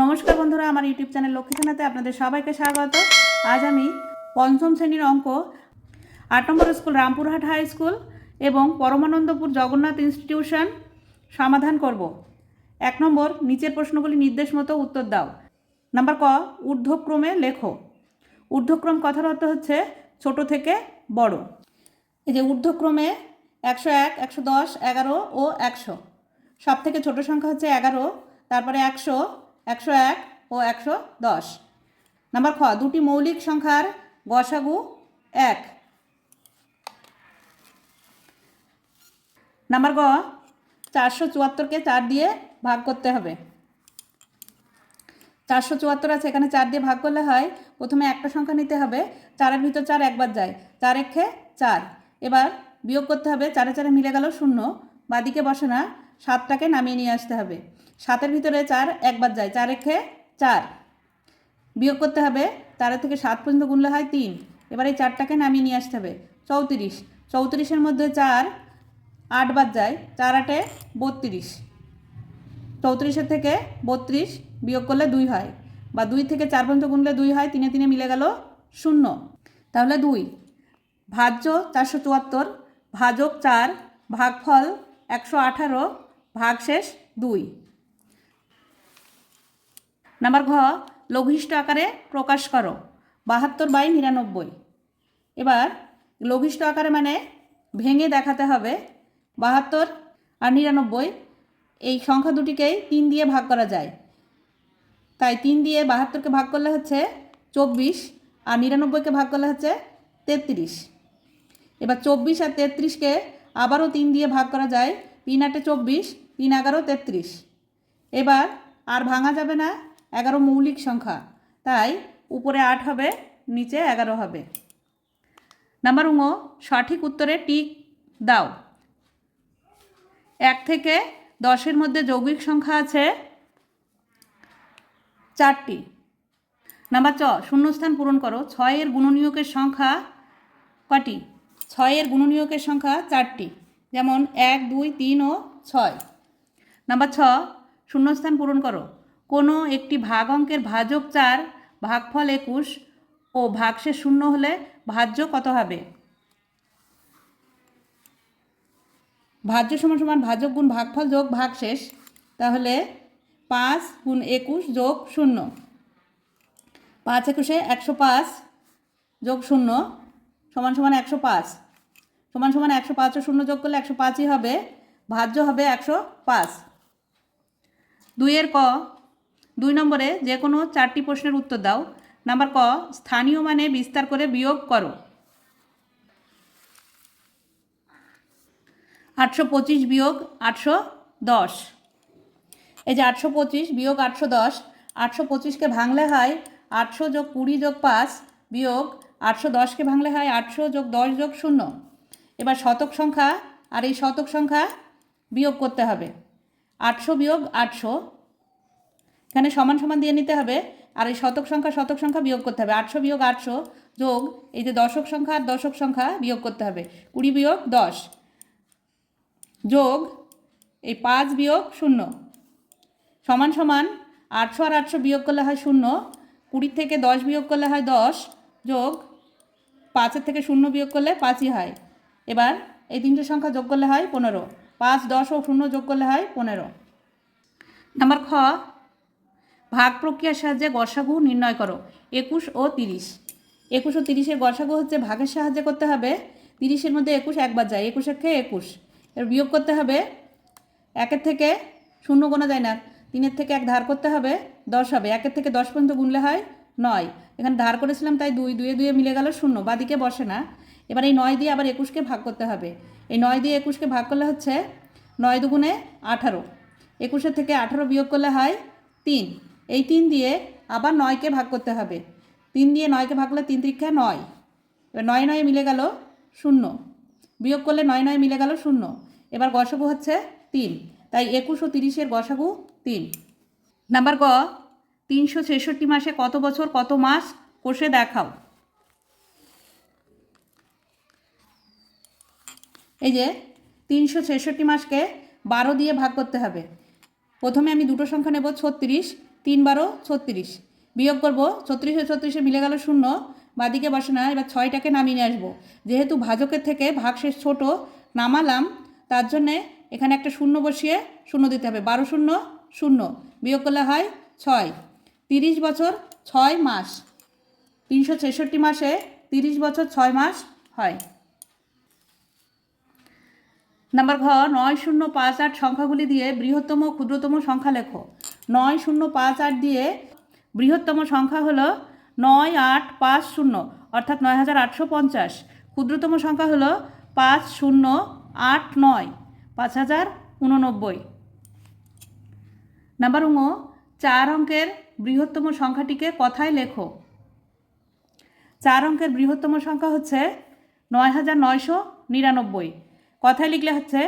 নমস্কার বন্ধুরা, আমার ইউটিউব চ্যানেল লক্ষ্মী থানাতে আপনাদের সবাইকে স্বাগত। আজ আমি পঞ্চম শ্রেণির অঙ্ক, আট নম্বর স্কুল রামপুরহাট হাই স্কুল এবং পরমানন্দপুর জগন্নাথ ইনস্টিটিউশন সমাধান করব। এক নম্বর, নিচের প্রশ্নগুলি নির্দেশ মতো উত্তর দাও। নাম্বার ক, ঊর্ধ্বক্রমে লেখো। ঊর্ধ্বক্রম কথার অর্থ হচ্ছে ছোট থেকে বড়। এই যে ঊর্ধ্বক্রমে একশো এক, একশো দশ, এগারো ও একশো। সব থেকে ছোটো সংখ্যা হচ্ছে এগারো, তারপরে একশো একশো এক ও একশো দশ। নাম্বার খ, দুটি মৌলিক সংখ্যার গসাগু এক। নাম্বার গ, চারশো চুয়াত্তরকে চার দিয়ে ভাগ করতে হবে। চারশো চুয়াত্তর আছে, এখানে চার দিয়ে ভাগ করলে হয়, প্রথমে একটা সংখ্যা নিতে হবে, চারের ভিতর চার একবার যায় চার একে চার। এবার বিয়োগ করতে হবে, চারে চারে মিলে গেল শূন্য, বাদিকে বসে না সাতটাকে নামিয়ে নিয়ে আসতে হবে। সাতের ভিতরে চার, একবার যায়। চার একে চার। বিয়োগ করতে হবে। চারের থেকে সাত পর্যন্ত গুনলে হয় তিন। এবার এই চারটাকে নামিয়ে নিয়ে আসতে হবে। চৌত্রিশ। চৌত্রিশের মধ্যে চার আটবার যায়। চার আটে বত্রিশ। চৌত্রিশের থেকে বত্রিশ বিয়োগ করলে দুই হয়। বা দুই থেকে চার পর্যন্ত গুনলে দুই হয়। তিনে তিনে মিলে গেল শূন্য। তাহলে দুই। ভাজ্য চারশো চুয়াত্তর। ভাজক চার। ভাগফল একশো আঠারো। ভাগশেষ দুই। নাম্বার ঘ, লঘিষ্ঠ আকারে প্রকাশ করো, বাহাত্তর বাই নিরানব্বই। এবার লঘিষ্ঠ আকারে মানে ভেঙে দেখাতে হবে, বাহাত্তর আর নিরানব্বই, এই সংখ্যা দুটিকেই তিন দিয়ে ভাগ করা যায়। তাই তিন দিয়ে বাহাত্তরকে ভাগ করলে হচ্ছে চব্বিশ আর নিরানব্বইকে ভাগ করলে হচ্ছে তেত্রিশ। এবার চব্বিশ আর তেত্রিশকে আবারও তিন দিয়ে ভাগ করা যায়, তিন আটে চব্বিশ তিন এগারো তেত্রিশ। এবার আর ভাঙা যাবে না, এগারো মৌলিক সংখ্যা। তাই উপরে আট হবে, নিচে এগারো হবে। নাম্বার উঙো সঠিক উত্তরে টিক দাও। এক থেকে দশের মধ্যে যৌগিক সংখ্যা আছে চারটি। নাম্বার চ, শূন্যস্থান পূরণ করো। ছয়ের গুণনীয়কের সংখ্যা কটি? ছয়ের গুণনীয়কের সংখ্যা চারটি। যেমন এক, দুই, তিন ও ছয়। নাম্বার ছ, শূন্যস্থান পূরণ করো। কোনো একটি ভাগ অঙ্কের ভাজক চার, ভাগফল একুশ ও ভাগশেষ শূন্য হলে ভাজ্য কত হবে? ভাজ্য সমান সমান ভাজক গুণ ভাগফল যোগ ভাগশেষ, তাহলে পাঁচ গুণ একুশ যোগ শূন্য। পাঁচ একুশে একশো পাঁচ যোগ শূন্য সমান সমান একশো পাঁচ। সমান সমান একশো পাঁচ ও শূন্য যোগ করলে একশো পাঁচই হবে, ভাজ্য হবে একশো পাঁচ। দুইয়ের ক, দুই নম্বরে যে কোনো চারটি প্রশ্নের উত্তর দাও। নাম্বার ক, স্থানীয় মানে বিস্তার করে বিয়োগ করো। আটশো পঁচিশ বিয়োগ আটশো দশ। এই যে আটশো পঁচিশ বিয়োগ আটশো দশ, আটশো পঁচিশকে ভাঙলে হয় আটশো যোগ কুড়ি যোগ পাঁচ বিয়োগ আটশো দশকে ভাঙলে হয় আটশো যোগ দশ যোগ শূন্য। এবার শতক সংখ্যা আর এই শতক সংখ্যা বিয়োগ করতে হবে। আটশো বিয়োগ আটশো। এখানে সমান সমান দিয়ে নিতে হবে। আর এই শতক সংখ্যা শতক সংখ্যা বিয়োগ করতে হবে। আটশো বিয়োগ আটশো যোগ এই যে দশক সংখ্যা আর দশক সংখ্যা বিয়োগ করতে হবে। কুড়ি বিয়োগ দশ যোগ এই পাঁচ বিয়োগ শূন্য। সমান সমান আটশো আর আটশো বিয়োগ করলে হয় শূন্য। কুড়ির থেকে দশ বিয়োগ করলে হয় দশ যোগ পাঁচের থেকে শূন্য বিয়োগ করলে পাঁচই হয়। এবার এই তিনটে সংখ্যা যোগ করলে হয় পনেরো। পাঁচ, দশ ও শূন্য যোগ করলে হয় পনেরো। নাম্বার খ, ভাগ প্রক্রিয়ার সাহায্যে গসাগু নির্ণয় করো, একুশ ও তিরিশ। একুশ ও তিরিশের গসাগু হচ্ছে ভাগের সাহায্যে করতে হবে, তিরিশের মধ্যে একুশ একবার যায় একুশের খেয়ে একুশ। এবার বিয়োগ করতে হবে, একের থেকে শূন্য গোনা যায় না, তিনের থেকে এক ধার করতে হবে, দশ হবে, একের থেকে দশ পর্যন্ত গুনলে হয় নয়। এখানে ধার করেছিলাম, তাই দুই, দুয়ে দুয়ে মিলে গেল শূন্য, বাদিকে বসে না। এবার এই নয় দিয়ে আবার একুশকে ভাগ করতে হবে। এই নয় দিয়ে একুশকে ভাগ করলে হচ্ছে নয় দুগুণে আঠারো। একুশের থেকে আঠারো বিয়োগ করলে হয় তিন। এই তিন দিয়ে আবার নয়কে ভাগ করতে হবে। তিন দিয়ে নয়কে ভাগ করলে তিন ত্রিক্ষা নয়। এবার নয় নয় মিলে গেল শূন্য। বিয়োগ করলে নয় নয় মিলে গেল শূন্য। এবার গসাগু হচ্ছে তিন। তাই একুশ ও তিরিশের গসাগু তিন। নাম্বার গ, তিনশো ছেষট্টি মাসে কত বছর কত মাস? কষে দেখাও। এই যে তিনশো ছেষট্টি মাসকে বারো দিয়ে ভাগ করতে হবে। প্রথমে আমি দুটো সংখ্যা নেব, ছত্রিশ, তিন বারো, ছত্রিশ। বিয়োগ করব, ছত্রিশে ছত্রিশে মিলে গেল শূন্য, বাদিকে বসে না, এবার ছয়টাকে নামিয়ে নিয়ে আসব। যেহেতু ভাজকের থেকে ভাগশেষ ছোট, নামালাম, তার জন্যে এখানে একটা শূন্য বসিয়ে শূন্য দিতে হবে। বারো শূন্য শূন্য। বিয়োগ করলে হয় ছয়। তিরিশ বছর ছয় মাস। তিনশো ছেষট্টি মাসে তিরিশ বছর ছয় মাস হয়। নাম্বার ঘ, নয় শূন্য পাঁচ আট সংখ্যাগুলি দিয়ে বৃহত্তম ক্ষুদ্রতম সংখ্যা লেখো। নয় শূন্য পাঁচ আট দিয়ে বৃহত্তম সংখ্যা হলো নয় আট পাঁচ শূন্য, অর্থাৎ নয় হাজার আটশো পঞ্চাশ। ক্ষুদ্রতম সংখ্যা হলো পাঁচ শূন্য আট নয়, পাঁচ হাজার উননব্বই। নাম্বার উঙ চার অঙ্কের বৃহত্তম সংখ্যাটিকে কথায় লেখো। চার অঙ্কের বৃহত্তম সংখ্যা হচ্ছে নয় হাজার নয়শো নিরানব্বই। কথায় লিখলে হচ্ছে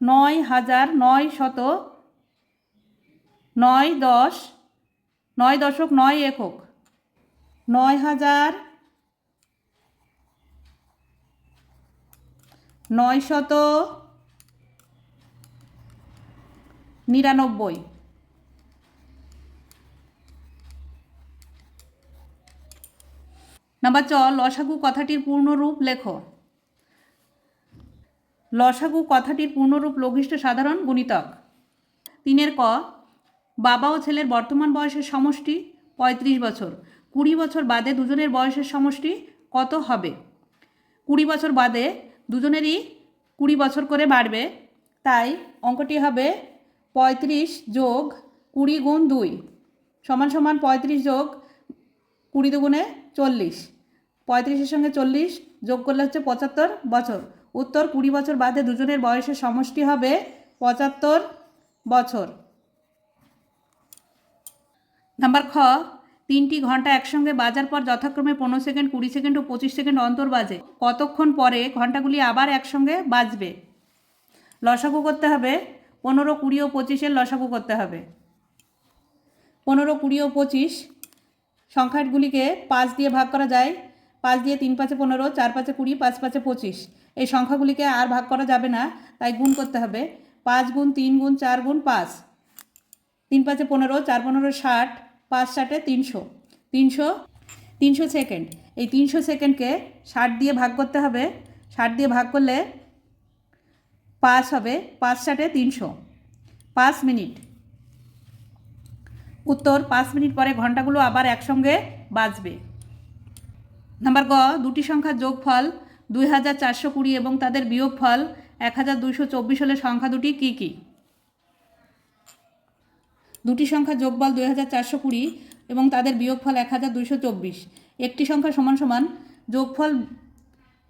নয় হাজার নয় শত নয় দশ, নয় দশক, নয় একক। নয় হাজার নয় শত নিরানব্বই। নাম্বার চ, লসাগু কথাটির পূর্ণরূপ লেখো। লসাগু কথাটির পূর্ণরূপ লঘিষ্ঠ সাধারণ গুণিতক। তিনের ক, বাবা ও ছেলের বর্তমান বয়সের সমষ্টি পঁয়ত্রিশ বছর। কুড়ি বছর বাদে দুজনের বয়সের সমষ্টি কত হবে? কুড়ি বছর বাদে দুজনেরই কুড়ি বছর করে বাড়বে। তাই অঙ্কটি হবে পঁয়ত্রিশ যোগ কুড়ি গুণ দুই সমান সমান পঁয়ত্রিশ যোগ কুড়ি দুগুণে চল্লিশ। পঁয়ত্রিশের সঙ্গে চল্লিশ যোগ করলে হচ্ছে পঁচাত্তর বছর। উত্তর কুড়ি বছর বাদে দুজনের বয়সের সমষ্টি হবে পঁচাত্তর বছর। নাম্বার খ, তিনটি ঘণ্টা একসঙ্গে বাজার পর যথাক্রমে পনেরো সেকেন্ড, কুড়ি সেকেন্ড ও পঁচিশ সেকেন্ড অন্তর বাজে। কতক্ষণ পরে ঘন্টাগুলি আবার একসঙ্গে বাজবে? লসাগু করতে হবে। পনেরো, কুড়ি ও পঁচিশের লসাগু করতে হবে। পনেরো, কুড়ি ও পঁচিশ সংখ্যাগুলিকে পাঁচ দিয়ে ভাগ করা যায়। পাঁচ দিয়ে তিন পাঁচে পনেরো, চার পাঁচে কুড়ি, পাঁচ পাঁচে পঁচিশ। এই সংখ্যাগুলিকে আর ভাগ করা যাবে না, তাই গুণ করতে হবে। পাঁচ গুণ তিন গুণ চার গুণ পাঁচ। তিন পাঁচে পনেরো, চার পনেরো ষাট, পাঁচ ষাটে তিনশো। তিনশো তিনশো সেকেন্ড। এই তিনশো সেকেন্ডকে ষাট দিয়ে ভাগ করতে হবে। ষাট দিয়ে ভাগ করলে পাঁচ হবে, পাঁচ ষাটে তিনশো। পাঁচ মিনিট। উত্তর, পাঁচ মিনিট পরে ঘন্টাগুলো আবার একসঙ্গে বাজবে। নাম্বার গ, দুটি সংখ্যার যোগফল দুই হাজার চারশো কুড়ি এবং তাদের বিয়োগফল এক হাজার দুইশো চব্বিশ হলে সংখ্যা দুটি কী কী? দুটি সংখ্যা যোগফল দুই হাজার চারশো কুড়ি এবং তাদের বিয়োগফল এক হাজার দুইশো চব্বিশ। একটি সংখ্যা সমান সমান যোগফল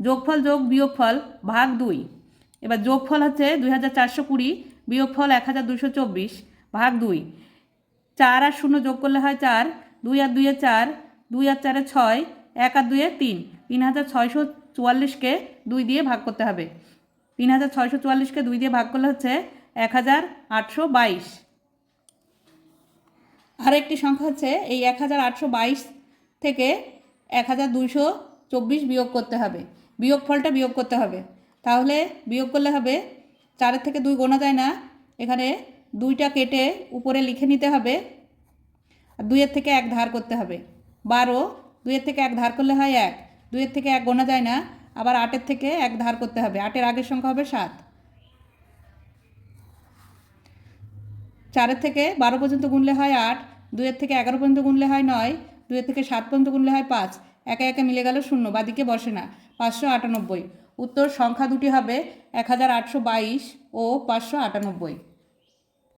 যোগফল যোগ বিয়োগফল ভাগ দুই। এবার যোগফল হচ্ছে দুই হাজার চারশো কুড়ি, বিয়োগফল এক হাজার দুইশো চব্বিশ, ভাগ দুই। চার আর শূন্য যোগ করলে হয় চার, দুই আর দুইয়ে চার, দুই আর চারে ছয়, এক আর দুইয়ে তিন তিন হাজার ছয়শো চুয়াল্লিশকে দুই দিয়ে ভাগ করতে হবে। তিন হাজার ছয়শো চুয়াল্লিশকে দুই দিয়ে ভাগ করলে হচ্ছে এক হাজার আটশো বাইশ। আর একটি সংখ্যা হচ্ছে এই এক হাজার আটশো বাইশ থেকে এক হাজার দুইশো চব্বিশ বিয়োগ করতে হবে। বিয়োগ ফলটা বিয়োগ করতে হবে। তাহলে বিয়োগ করলে হবে চারের থেকে দুই গোনা যায় না। এখানে দুইটা কেটে উপরে লিখে নিতে হবে। আর দুইয়ের থেকে এক ধার করতে হবে। বারো, দুইয়ের থেকে এক ধার করলে হয় এক। দুইয়ের থেকে এক গোনা যায় না, আবার আটের থেকে এক ধার করতে হবে। আটের আগের সংখ্যা হবে সাত। চারের থেকে বারো পর্যন্ত গুনলে হয় আট, দুইয়ের থেকে এগারো পর্যন্ত গুনলে হয় নয়, দুইয়ের থেকে সাত পর্যন্ত গুনলে হয় পাঁচ। একে একে মিলে গেল শূন্য, বাদিকে বসে না, পাঁচশো আটানব্বই। উত্তর সংখ্যা দুটি হবে এক হাজার আটশো বাইশ ও পাঁচশো আটানব্বই।